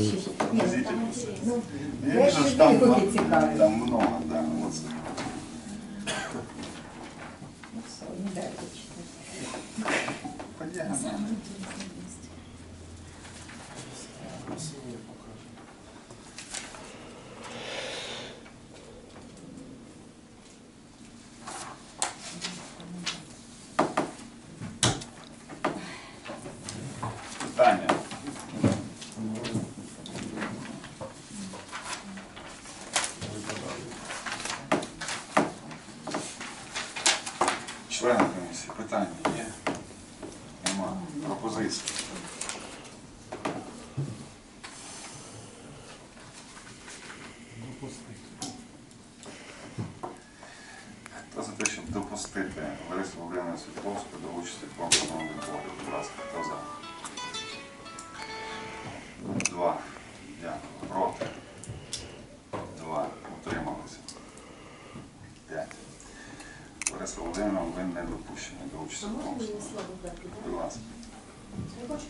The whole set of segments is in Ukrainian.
Ні, ну, там Я Я вижу, ще что там, дві руки м- цікаві. там много, да. Вот. Ну, все, не дайте читати. Понятно. Будь ласка. Я хочу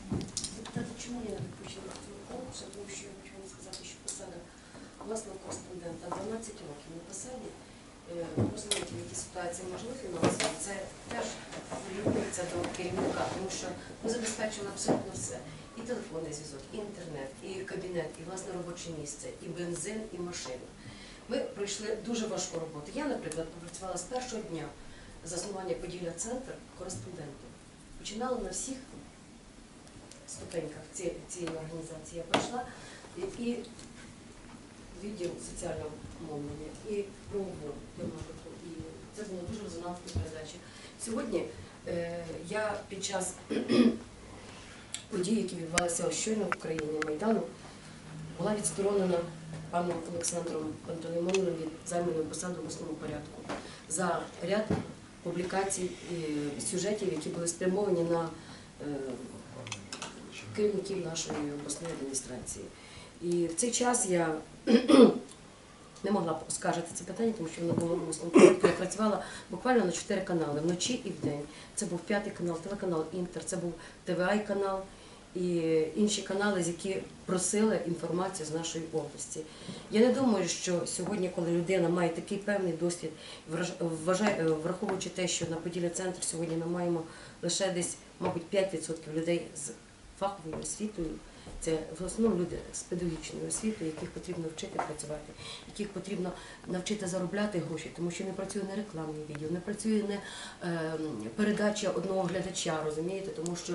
запитати, чому я не до цього конкурсу, тому що я хочу вам сказати, що посада власного кореспондента 12 років на посаді. Е, Розумієте, в якій ситуації можливо фінансово, це теж прирівнюється до керівника, тому що ми забезпечили абсолютно все. І телефонний зв'язок, і інтернет, і кабінет, і власне робоче місце, і бензин, і машина. Ми пройшли дуже важку роботу. Я, наприклад, попрацювала з першого дня заснування Поділля Центр кореспондентом. Починала на всіх ступеньках ці- цієї організації. Я пройшла і, відділ соціального мовлення, і тематику. І це було дуже резонансні передачі. Сьогодні е, я під час подій, які відбувалися щойно в Україні Майдану, була відсторонена паном Олександром Антонімоновим від займаної посади в обласному порядку за ряд публікацій і сюжетів, які були спрямовані на е, керівників нашої обласної адміністрації. І в цей час я не могла оскаржити це питання, тому що воно було в обласному порядку. Я працювала буквально на чотири канали вночі і вдень. Це був п'ятий канал, телеканал Інтер, це був ТВА канал і інші канали, з які просили інформацію з нашої області. Я не думаю, що сьогодні, коли людина має такий певний досвід, вважає- враховуючи те, що на Поділля центр сьогодні ми маємо лише десь, мабуть, 5% людей з фаховою освітою. Це в основному люди з педагогічною освітою, яких потрібно вчити працювати, яких потрібно навчити заробляти гроші, тому що не працює не рекламний відео, не працює не е, передача одного глядача, розумієте, тому що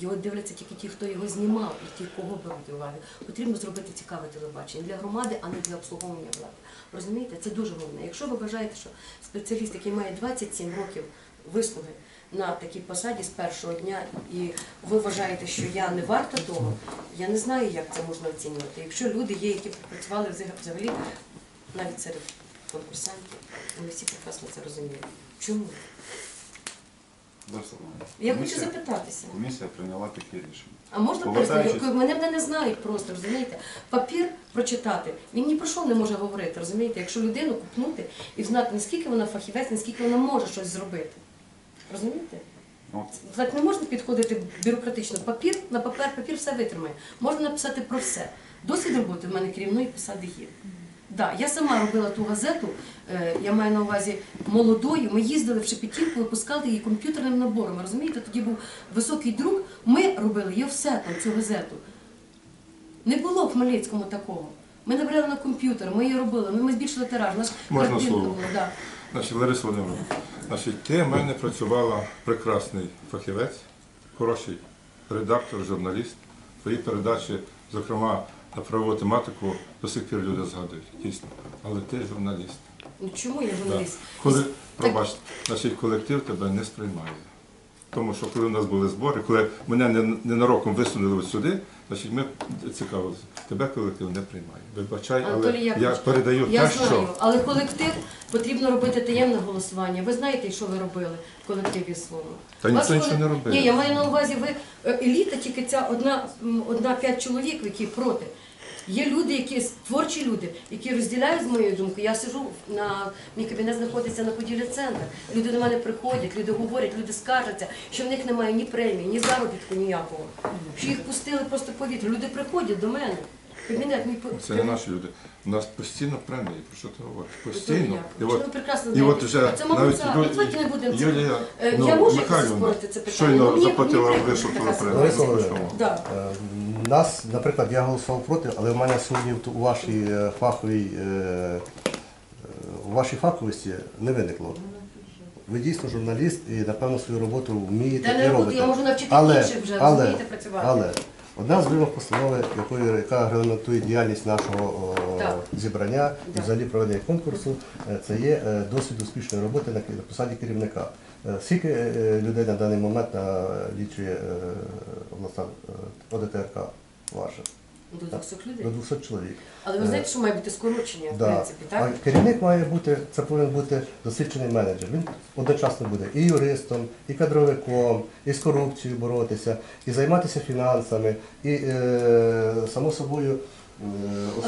його дивляться тільки ті, хто його знімав, і ті, кого беруть уваги. Потрібно зробити цікаве телебачення для громади, а не для обслуговування влади. Розумієте, це дуже головне. Якщо ви вважаєте, що спеціаліст, який має 27 років вислуги на такій посаді з першого дня, і ви вважаєте, що я не варта того, я не знаю, як це можна оцінювати. Якщо люди є, які працювали взагалі навіть серед конкурсантів, вони всі прекрасно це розуміють. Чому? Я хочу запитатися. Комісія прийняла таке рішення. А можна Повертаючись- просто мене мене не знають просто, розумієте? Папір прочитати. Він ні про що не може говорити, розумієте? Якщо людину купнути і знати, наскільки вона фахівець, наскільки вона може щось зробити. Розумієте? Ну, Так не можна підходити бюрократично. Папір на папер, папір все витримає. Можна написати про все. Досвід роботи в мене керівної посади є. Да, я сама робила ту газету, е, я маю на увазі молодою. Ми їздили в Шепетівку, випускали її комп'ютерним набором. Розумієте, тоді був високий друк. Ми робили її все там, цю газету. Не було в Хмельницькому такого. Ми набрали на комп'ютер, ми її робили, ми, ми збільшили тираж. Наш Можна слово? була, да. Значить, Лариса Володимировна, значить, ти в мене працювала прекрасний фахівець, хороший редактор, журналіст. Твої передачі, зокрема, на правову тематику до сих пір люди згадують, дійсно. Але ти журналіст. Ну чому я Да. журналіст? Коли, пробач, значить, колектив тебе не сприймає. Тому що коли у нас були збори, коли мене не- ненароком висунули от сюди, значить ми цікаво, тебе колектив не приймає. Вибачай, але Анатолій я Яковлевич, передаю Я те, знаю, що. але колектив потрібно робити таємне голосування. Ви знаєте, що ви робили в колективі слово? Та ніхто нічого не робив. Ні, я маю на увазі, ви е, еліта, тільки ця одна, м, одна п'ять чоловік, які проти. Є люди, які творчі люди, які розділяють з моєю думкою. Я сижу на мій кабінет знаходиться на поділі центр. Люди до мене приходять, люди говорять, люди скаржаться, що в них немає ні премії, ні заробітку ніякого. Що їх пустили просто повітря. Люди приходять до мене. Кабінет мій по- Це не наші люди. У нас постійно премії, про що ти говориш? Постійно. І Ну, от, прекрасно і знаєте. от вже це, мабуть, навіть це, Ю- ну, давайте не будемо це. Юлія Е, ну, я можу якось Михайлівна заспорити це питання? щойно Мені- заплатила мені така премію. Ситуація. Да. Е, Нас, наприклад, я голосував проти, але в мене сумнів у вашій е, фаховій е, е, у вашій фаховості не виникло. Ви дійсно журналіст і напевно свою роботу вмієте Та не і роботу, робите. я можу навчити інших вже, але, розумієте, працювати. Але одна з вимог постанови, якою яка регламентує діяльність нашого Так. зібрання і взагалі проведення конкурсу, е, це є е, досвід успішної роботи на посаді керівника. Е, Скільки людей на даний момент налічує е, обласна ОДТРК ваша? До 200 людей. До 200 чоловік. Але ви знаєте, що має бути скорочення, в Да. принципі, так? А керівник має бути, це повинен бути досвідчений менеджер. Він одночасно буде і юристом, і кадровиком, і з корупцією боротися, і займатися фінансами, і е, само собою. е,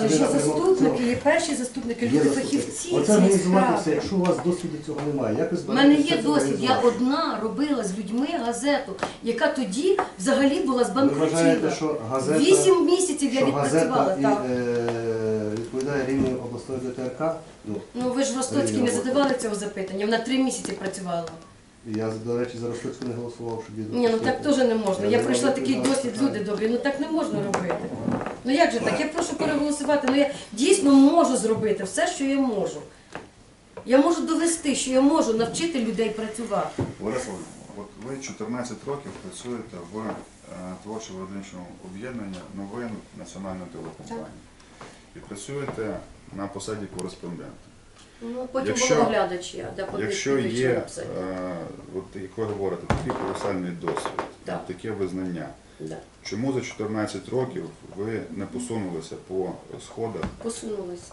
Особливо- заступники, є перші заступники, люди фахівці Оце цій організуватися, якщо у вас досвіду цього немає. Як ви У мене збираєтеся є це досвід. Я організувати? одна робила з людьми газету, яка тоді взагалі була Ви вважаєте, збанкрутіла. що газета, Вісім місяців я що відпрацювала газета і, так. е, відповідає рівню обласної ДТРК? Ну, Ну ви ж в Ростоцькій не задавали цього запитання. Вона три місяці працювала. я, до речі, за Ростовську не голосував, щоб її Ні, ну так теж не можна. Я Я пройшла такий досвід, люди добрі. Ну так не можна робити. Ну як же так? Я прошу переголосувати. Ну я дійсно можу зробити все, що я можу. Я можу довести, що я можу навчити людей працювати. Лариса от ви 14 років працюєте в е, творчо-виробничому об'єднанні новин національної телекомпанії. І працюєте на посаді кореспондента. Ну потім Якщо- було оглядач я, де Якщо є, е, от як ви говорите, такий колосальний досвід, Так. таке визнання. Да. Чому за 14 років ви не посунулися по сходах? Посунулися.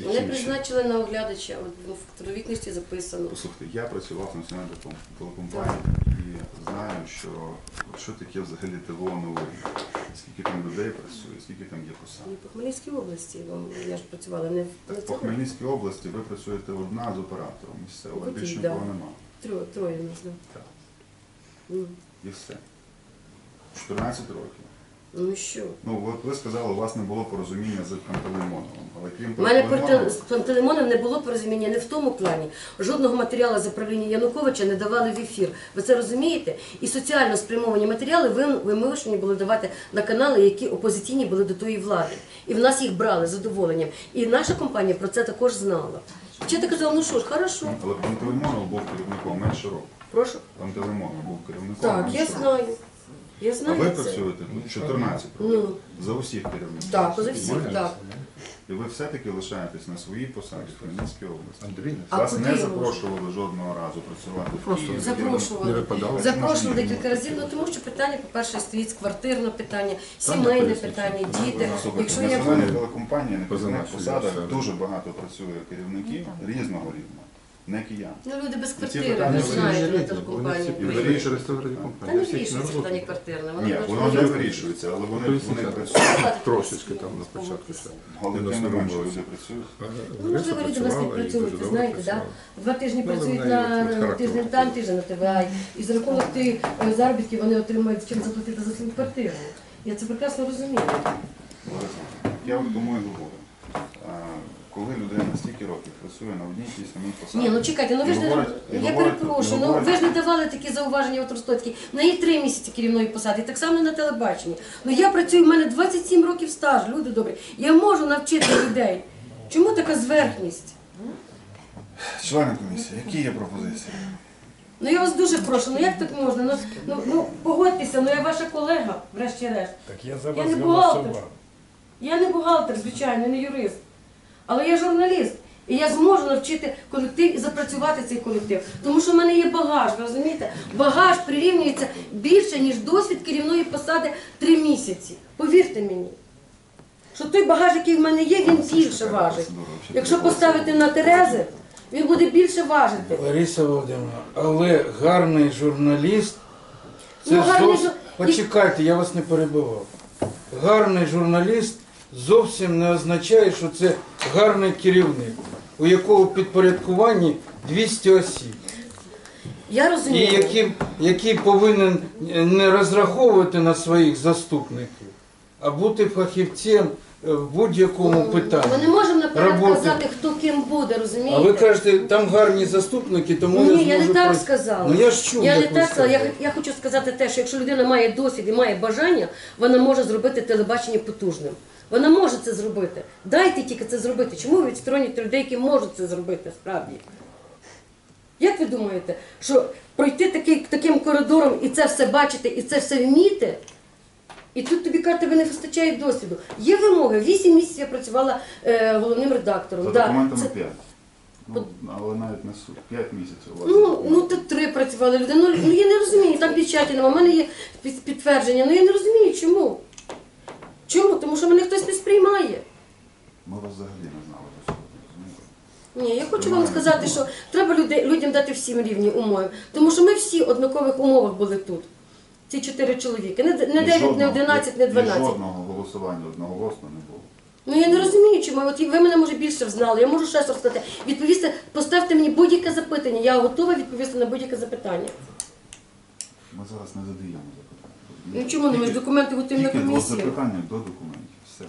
Мене призначили на оглядача, от ну, в трудовій записано. Послухайте, я працював в національній теле- телекомпанії і знаю, що що таке взагалі ТВО новин, скільки там людей працює, скільки там є посад. Ну, По Хмельницькій області, ну, я ж працювала не в Так, по Хмельницькій області ви працюєте одна з оператором місцевого, Водій, більше да. нікого нема. троє, троє не знаю. Так. Ну, І все. 14 років. ну що? Ну, от ви сказали, у вас не було порозуміння з Пантелеймоновим. Але крім У мене Пантелеймонова, з Пантелеймоном не було порозуміння не в тому плані. Жодного матеріалу за правління Януковича не давали в ефір. Ви це розумієте? І соціально спрямовані матеріали ви- вимушені були давати на канали, які опозиційні були до тої влади. І в нас їх брали з задоволенням. І наша компанія про це також знала. Чи ти казав, ну що ж, хорошо, Але Пантелеймонов був керівником менше року. прошу. Пантелеймонов був керівником Так, менше я року. знаю. Я А знаю ви це. працюєте тут 14 років. Ну, За усіх керівників. так, поза всіх, Можете? так. І ви все-таки лишаєтесь на своїй посаді в Хмельницькій області. Андрій, А Вас куди не я запрошували жодного разу працювати в Просто Києві. не Запрошували. Не випадало? Запрошували декілька разів, ну тому що питання, по-перше, стоїть квартирне питання, сімейне питання, діти. Якщо я національній телекомпанії на Поза керівних посадах сферою. дуже багато працює керівників різного рівня, не киян. ну люди без квартири, ви знаєте, на Вони всі телекомпанії. вирішують. Та не вирішується питання квартирне. Ні, воно не вирішується, але вони, вони працюють. Трошечки там на початку ще. Але Не тим не менше люди працюють. Ну, можливо, люди в нас не працюють, ви знаєте, да? Два тижні Ну, працюють на тиждень там, тиждень на ТВА, і за рахунок тих е, заробітків вони отримують чим заплатити за свою квартиру. Я це прекрасно розумію. Я тому і говорю. Коли людина стільки років працює на одній тій самій посаді. Ні, ну чекайте, ну ви ж не говорить- я говорить- перепрошую, ну ви ж не давали такі зауваження от Ростоцькій. На її три місяці керівної посади, так само на телебаченні. Ну я працюю, в мене 27 років стаж, люди добрі. Я можу навчити людей. Чому така зверхність? Члени комісії, які є пропозиції? Ну я вас дуже прошу, ну як так можна? Ну, ну, ну погодьтеся, ну я ваша колега, врешті-решт. Так я за Я вас не бухгалтер. голосував. Я не бухгалтер, звичайно, не юрист. Але я журналіст. І я зможу навчити колектив і запрацювати цей колектив. Тому що в мене є багаж, ви розумієте? Багаж прирівнюється більше, ніж досвід керівної посади три місяці. Повірте мені. Що той багаж, який в мене є, він більше важить. Якщо поставити на Терези, він буде більше важити. Лариса Володимирівна, але гарний журналіст це Ну, гарний жур- Почекайте, я вас не перебивав. Гарний журналіст зовсім не означає, що це гарний керівник, у якого підпорядкуванні 200 осіб. Я І який, який повинен не розраховувати на своїх заступників, а бути фахівцем е, в будь-якому питанні. Ми не можемо наперед Роботи. казати, хто ким буде, розумієте? А ви кажете, там гарні заступники, тому Ні, я я не зможу так пройти. сказала. Ну я ж чув, я не як ви так сказала. Я, сказали. я хочу сказати те, що якщо людина має досвід і має бажання, вона може зробити телебачення потужним. Вона може це зробити. Дайте тільки це зробити. Чому ви відсторонюєте людей, які можуть це зробити справді? Як ви думаєте, що пройти такий, таким коридором і це все бачити, і це все вміти? І тут тобі кажуть, тебе не вистачає досвіду. Є вимоги. Вісім місяців я працювала е, головним редактором. За Да, документами це- 5. Ну, але навіть не суть. 5 місяців у вас. Ну, ну тут три працювали люди. Ну, ну я не розумію, там печаті нема. У мене є під- підтвердження. Ну я не розумію, чому. Чому? Тому що мене хтось не сприймає. Ми вас взагалі не знали до розумієте? Ні, я хочу вам сказати, що треба людям дати всім рівні умови. Тому що ми всі в однакових умовах були тут. Ці чотири чоловіки. Не, д- не І 9, не жодного- 11, не і 12. жодного голосування одноголосно не було. Ну я не розумію, чому. От і ви мене може більше знали, я можу ще щось розказати. Відповісти, поставте мені будь-яке запитання. Я готова відповісти на будь-яке запитання. Ми зараз не задаємо запитання. Ну чому не ми ж документи готуємо на Тільки комісію? запитання до документів. Все.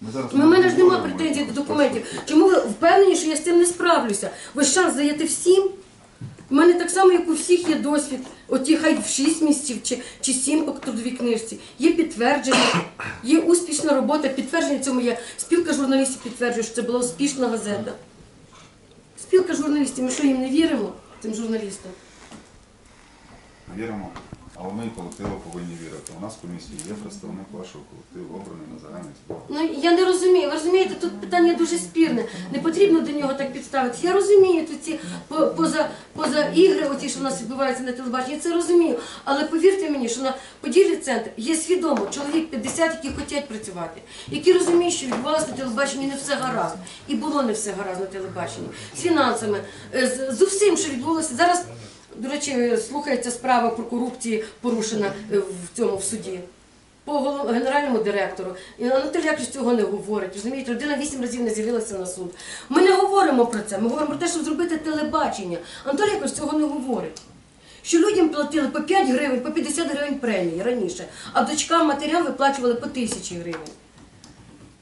Ми зараз Ну, У мене ж немає претензій до документів. Чому ви впевнені, що я з цим не справлюся? Ви шанс даєте всім? У мене так само, як у всіх, є досвід. Оті хай в 6 місяців чи, чи 7 по трудовій книжці. Є підтвердження, є успішна робота. Підтвердження цьому є. Спілка журналістів підтверджує, що це була успішна газета. Спілка журналістів, ми що їм не віримо, цим журналістам? Віримо, але ми колективу повинні вірити. У нас в комісії є представник вашого колективу, обраний на загальних зборах. Ну я не розумію. Ви розумієте, тут питання дуже спірне. Не потрібно до нього так підставитися. Я розумію тут ці по- поза, поза ігри, оті, що в нас відбуваються на телебаченні, це розумію. Але повірте мені, що на Поділлі центр є свідомо чоловік 50, які хочуть працювати, які розуміють, що відбувалося на телебаченні не все гаразд. І було не все гаразд на телебаченні. З фінансами, е, з, з усім, що відбулося. Зараз, до речі, слухається справа про корупцію порушена е, в цьому в суді по генеральному директору. І Анатолій Яковлевич цього не говорить. Розумієте, людина вісім разів не з'явилася на суд. Ми не говоримо про це. Ми говоримо про те, щоб зробити телебачення. Анатолій Яковлевич цього не говорить. Що людям платили по 5 гривень, по 50 гривень премії раніше, а дочкам матерям виплачували по тисячі гривень.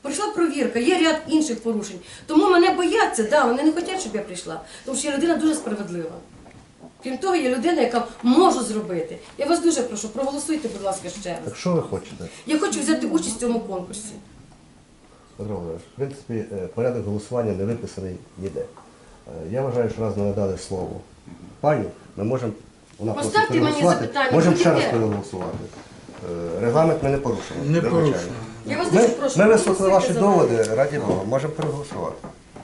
Прийшла провірка, є ряд інших порушень. Тому мене бояться, да, вони не хочуть, щоб я прийшла. Тому що я людина дуже справедлива. Крім того, є людина, яка може зробити. Я вас дуже прошу, проголосуйте, будь ласка, ще раз. Так що ви хочете? Я хочу взяти участь в цьому конкурсі. Петро Володимирович, в принципі, е, порядок голосування не виписаний ніде. Е, Я вважаю, що раз ми надали слово пані, ми можемо вона просить Поставте мені переголосувати, запитання, можемо ще раз будь-яке. переголосувати. Е, Регламент ми не порушимо. Не Вибачаю. порушуємо. Я вас Ми, дуже прошу. ми вислухали ваші проголосуйте за мене. доводи, раді Бога, можемо переголосувати.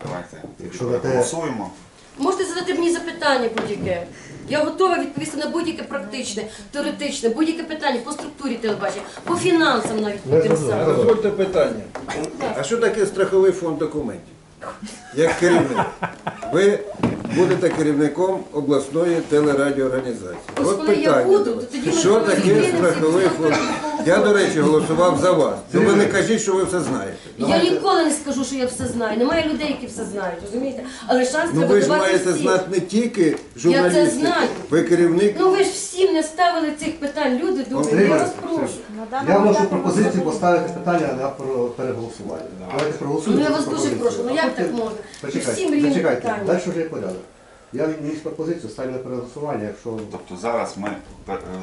Давайте Якщо на те- голосуємо. Можете задати мені запитання будь-яке. Я готова відповісти на будь-яке практичне, теоретичне, будь-яке питання по структурі телебачення, по фінансам навіть по тим зрозуміли. самим. Дозвольте питання. А що таке страховий фонд документів? Як керівник? Ви будете керівником обласної телерадіоорганізації. Ось От коли я питання. буду, то тоді ми Що будемо таке зустрінемося і страховий фонд? Я, до речі, голосував за вас. То ви не кажіть, що ви все знаєте. Я ніколи не скажу, що я все знаю. Немає людей, які все знають, розумієте? Але шанс Ну треба ви ж давати маєте всім. знати не тільки журналісти. знаю. Ви керівник. Ну ви ж всім не ставили цих питань. Люди думають, я вас прошу. Я вношу пропозицію поставити питання на про- переголосування. Давайте проголосуємо. Ну я за вас дуже пропозицію. прошу, ну як так можна? Почекайте, Всім рівні питання. далі вже є порядок. Я вніс пропозицію, ставлю на переголосування, якщо Тобто зараз ми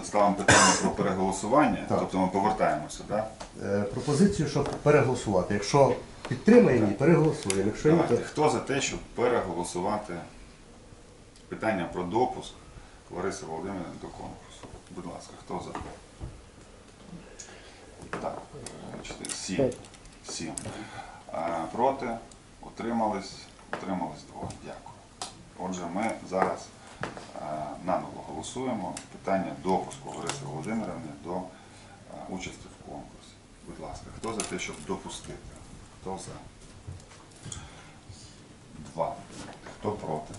ставимо питання про переголосування, Так. тобто ми повертаємося, так? е, пропозицію, щоб переголосувати. Якщо підтримаємо її, переголосуємо. Якщо ні, то Хто за те, щоб переголосувати питання про допуск Лариси Володимирівни до конкурсу? Будь ласка, хто за? Так, е, чотири, сім. Сім. А, проти? Утримались? Утримались двоє. Дякую. Отже, ми зараз е, наново голосуємо питання допуску Лариси Володимирівни до е, участі в конкурсі. Будь ласка, хто за те, щоб допустити? Хто за? Два. Хто проти?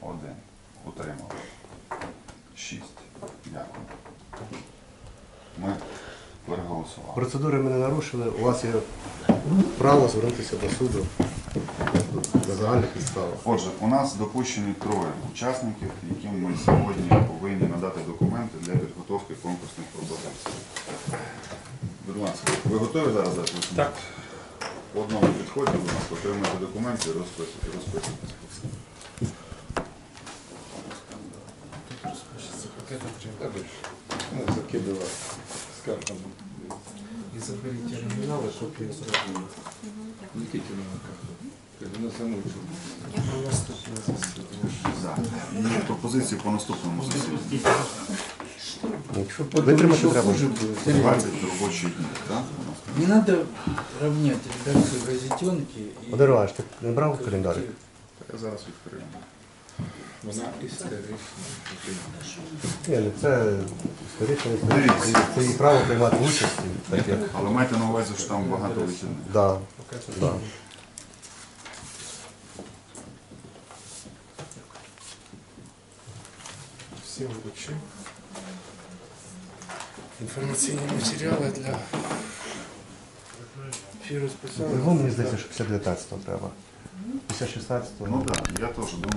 Один. Утримав. Шість. Дякую. Ми переголосували. процедури ми не нарушили, у вас є право звернутися до суду на загальних підставах. Отже, у нас допущені троє учасників, яким ми сьогодні повинні надати документи для підготовки конкурсних пропозицій. Будь ласка, ви готові зараз дати? Так. По одному підході, будь ласка, отримайте документи і розписуйте. розписуйтесь. Ну, закидала скарбом. І заберіть оригінали, щоб я зробив. Нікітіна каже, не замучив. За. Пропозиції по наступному засіданні. Якщо витримати треба. хуже 20 робочі дні, так? Не надо равнять редакцию газетенки и... Володимир Іванович, ти не брав календарик? Я зараз відкрию. Вона істерична. Ні, ну це історично, Дивіться. це її право приймати участь. Але майте на увазі, що там багато вихідних. Да. Да. Всі вручи. информационные материалы для. По-другому мені здається, що після 19 треба. Після 16 Ну да, я тоже думаю.